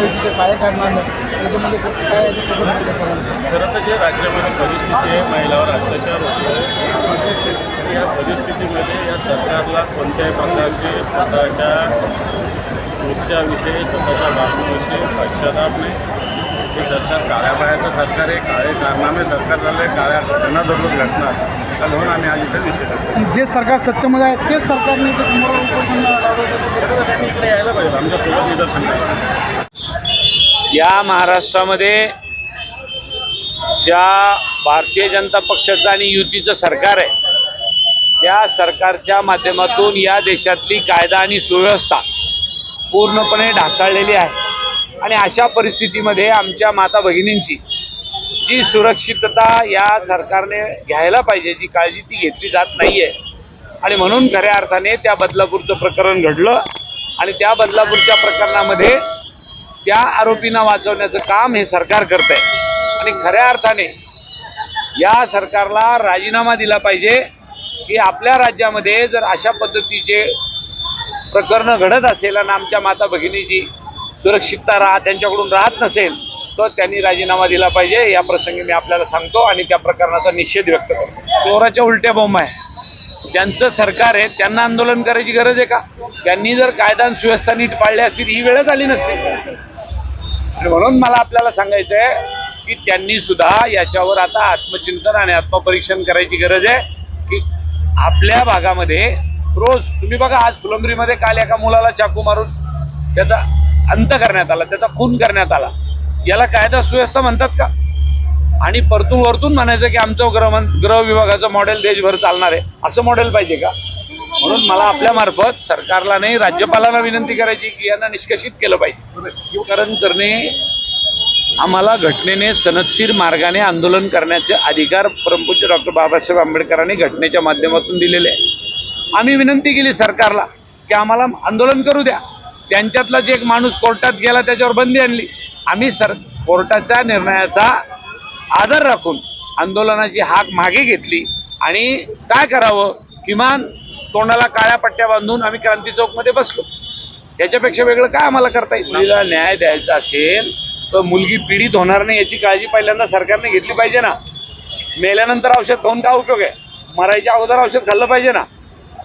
काय कारणानं त्याच्यामध्ये कसं काय? खरं तर जे राज्यामध्ये परिस्थिती आहे महिलावर अत्याचार होतो या परिस्थितीमध्ये या सरकारला कोणत्याही प्रकारचे स्वतःच्या मुद्द्याविषयी स्वतःच्या बाजूविषयी पश्चाताप नाही. हे सरकार काळ्या बायाचं सरकार आहे काळे कारनामे सरकार झालं आहे काळ्या घटना दररोज घटणार तर म्हणून आम्ही आज इथे निषेध करतो. जे सरकार सत्तेमध्ये आहे तेच सरकारने ते समोर त्यांनी इकडे यायला पाहिजे आमच्यासोबत निदर्शन करायला या महाराष्ट्रामध्ये ज्या भारतीय जनता पक्षाचं आणि युतीचं सरकार आहे त्या सरकारच्या माध्यमातून या देशातली कायदा आणि सुव्यवस्था पूर्णपणे ढासळलेली आहे. आणि अशा परिस्थितीमध्ये आमच्या माता भगिनींची जी सुरक्षितता या सरकारने घ्यायला पाहिजे जी काळजी ती घेतली जात नाही आहे आणि म्हणून खऱ्या अर्थाने त्या बदलापूरचं प्रकरण घडलं आणि त्या बदलापूरच्या प्रकरणामध्ये त्या आरोपींना वाचवण्याचं काम हे सरकार करत आहे आणि खऱ्या अर्थाने या सरकारला राजीनामा दिला पाहिजे की आपल्या राज्यामध्ये जर अशा पद्धतीचे प्रकरणं घडत असेल आणि आमच्या माता भगिनीची सुरक्षितता राहा त्यांच्याकडून राहत नसेल तर त्यांनी राजीनामा दिला पाहिजे. या प्रसंगी मी आपल्याला सांगतो आणि त्या प्रकरणाचा निषेध व्यक्त करतो. चोराच्या उलट्या बोंब आहे. त्यांचं सरकार आहे त्यांना आंदोलन करायची गरज आहे का? त्यांनी जर कायदा सुव्यवस्था नीट पाळली असतील ही वेळच आली नसती. आणि म्हणून मला आपल्याला सांगायचं आहे की त्यांनी सुद्धा याच्यावर आता आत्मचिंतन आणि आत्मपरीक्षण करायची गरज आहे की आपल्या भागामध्ये रोज तुम्ही बघा आज फुलंब्रीमध्ये काल एका मुलाला चाकू मारून त्याचा अंत करण्यात आला त्याचा खून करण्यात आला. याला कायदा सुव्यवस्था म्हणतात का? आणि परतून वरतून म्हणायचं की आमचं गृह गृह विभागाचं मॉडेल देशभर चालणार आहे. असं मॉडेल पाहिजे का? म्हणून मला आपल्या मार्फत सरकारला नाही राज्यपालांना विनंती करायची की यांना निष्कर्षित केलं पाहिजे. कारण करणे आम्हाला घटनेने सनदशीर मार्गाने आंदोलन करण्याचे अधिकार परमपूज्य डॉक्टर बाबासाहेब आंबेडकरांनी घटनेच्या माध्यमातून दिलेले आहे. आम्ही विनंती केली सरकारला की आम्हाला आंदोलन करू द्या. त्यांच्यातला जे एक माणूस कोर्टात गेला त्याच्यावर बंदी आणली. आम्ही सर कोर्टाच्या निर्णयाचा आदर राखून आंदोलनाची हाक मागे घेतली. आणि काय करावं? किमान तोंडाला काळ्या पट्ट्या बांधून आम्ही क्रांती चौकमध्ये बसलो. याच्यापेक्षा वेगळं काय आम्हाला करता येईल मुलीला न्याय द्यायचा असेल तर मुलगी पीडित होणार नाही याची काळजी पहिल्यांदा सरकारने घेतली पाहिजे ना. मेल्यानंतर औषध खाऊन काय उपयोग आहे? मरायच्या अगोदर औषध खाल्लं पाहिजे ना.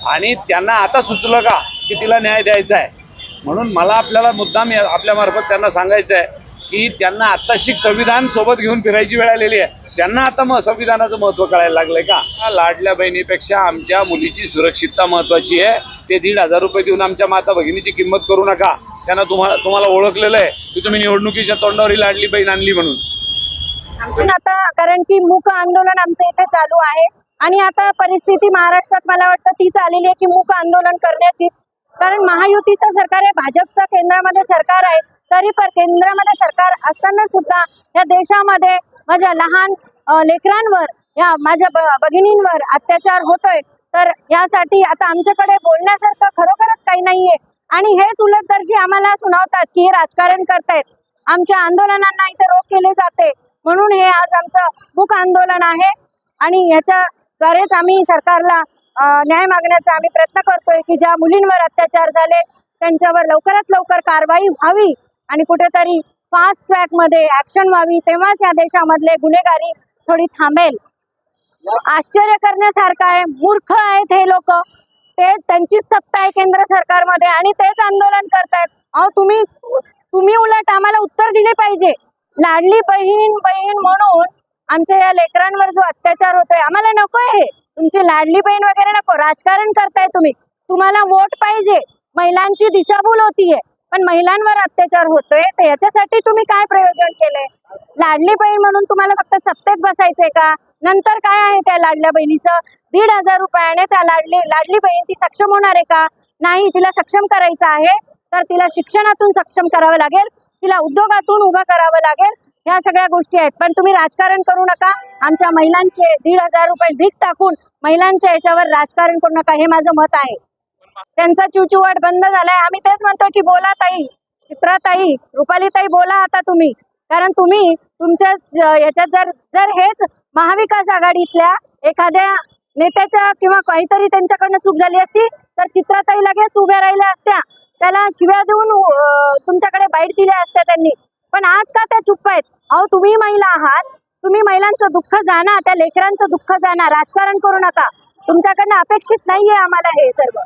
आणि त्यांना आता सुचलं का की तिला न्याय द्यायचा आहे? म्हणून मला आपल्याला मुद्दाम या- त्यांना सांगायचं आहे की त्यांना आता शिक संविधान सोबत घेऊन फिरायची वेळ आलेली आहे. त्यांना आता मग संविधानाचं महत्त्व कळायला लागलंय का? लाडल्या बहिणीपेक्षा आमच्या मुलीची सुरक्षितता महत्वाची आहे. ते दीड हजार रुपये देऊन आमच्या माता भगिनीची किंमत करू नका. त्यांना तुम्हाला तुम्हाला ओळखलेलं आहे की तुम्ही निवडणुकीच्या तोंडावर ही लाडली बहीण आणली म्हणून. पण आता कारण की मूक आंदोलन आमचं इथे चालू आहे. आणि आता परिस्थिती महाराष्ट्रात मला वाटतं तीच आलेली आहे की मूक आंदोलन करण्याची. कारण महायुतीचं सरकार आहे भाजपचं केंद्रामध्ये सरकार आहे. तरी पण केंद्रामध्ये सरकार असताना सुद्धा या देशामध्ये माझ्या लहान लेकरांवर या माझ्या ब- भगिनींवर अत्याचार होतोय. तर यासाठी आता आमच्याकडे बोलण्यासारखं खरोखरच काही नाहीये. आणि हेच उलटदर्शी आम्हाला सुनावतात की हे राजकारण करतायत. आमच्या आंदोलनांना इथे रोख केले जाते. म्हणून हे आज आमचं भूक आंदोलन आहे. आणि याच्याद्वारेच आम्ही सरकारला न्याय मागण्याचा आम्ही प्रयत्न करतोय की ज्या मुलींवर अत्याचार झाले त्यांच्यावर लवकरात लवकर कारवाई व्हावी. आणि कुठेतरी फास्ट ट्रॅकमध्ये ऍक्शन व्हावी तेव्हाच या देशामधले गुन्हेगारी थोडी थांबेल. आश्चर्य करण्यासारखं आहे मूर्ख आहेत हे लोक. ते त्यांचीच सत्ता आहे केंद्र सरकारमध्ये आणि तेच आंदोलन करतायत. अहो तुम्ही तुम्ही उलट आम्हाला उत्तर दिले पाहिजे. लाडली बहीण बहीण म्हणून आमच्या या लेकरांवर जो अत्याचार होतोय आम्हाला नकोय हे. तुमची लाडली बहीण वगैरे नको. राजकारण करताय तुम्ही. तुम्हाला वोट पाहिजे. महिलांची दिशाभूल होतीये. पण महिलांवर अत्याचार होतोय तर याच्यासाठी तुम्ही काय प्रयोजन केलंय? लाडली बहीण म्हणून तुम्हाला फक्त सत्तेत बसायचंय का? नंतर काय आहे त्या लाडल्या बहिणीचं? दीड हजार रुपयाने त्या लाडली लाडली बहीण ती सक्षम होणार आहे का? नाही तिला सक्षम करायचं आहे तर तिला शिक्षणातून सक्षम करावं लागेल तिला उद्योगातून उभं करावं लागेल ह्या सगळ्या गोष्टी आहेत. पण तुम्ही राजकारण करू नका. आमच्या महिलांचे दीड हजार रुपये भीक टाकून महिलांच्या याच्यावर राजकारण करू नका. हे माझं मत आहे. त्यांचा चिवचिवाट बंद झालाय. आम्ही तेच म्हणतो की बोला ताई चित्राताई रुपालीताई बोला आता तुम्ही. कारण तुम्ही तुमच्या याच्यात जर जर हेच महाविकास आघाडीतल्या एखाद्या नेत्याच्या किंवा काहीतरी त्यांच्याकडनं चूक झाली असती तर चित्राताई लगेच उभ्या राहिल्या असत्या. त्याला शिव्या देऊन तुमच्याकडे बाईट दिल्या असत्या त्यांनी. पण आज का त्या चुप्प आहेत? अहो तुम्ही महिला आहात. तुम्ही महिलांचं दुःख जाणा त्या लेकरांचं दुःख जाणा. राजकारण करू नका. तुमच्याकडनं अपेक्षित नाहीये आम्हाला हे सर्व.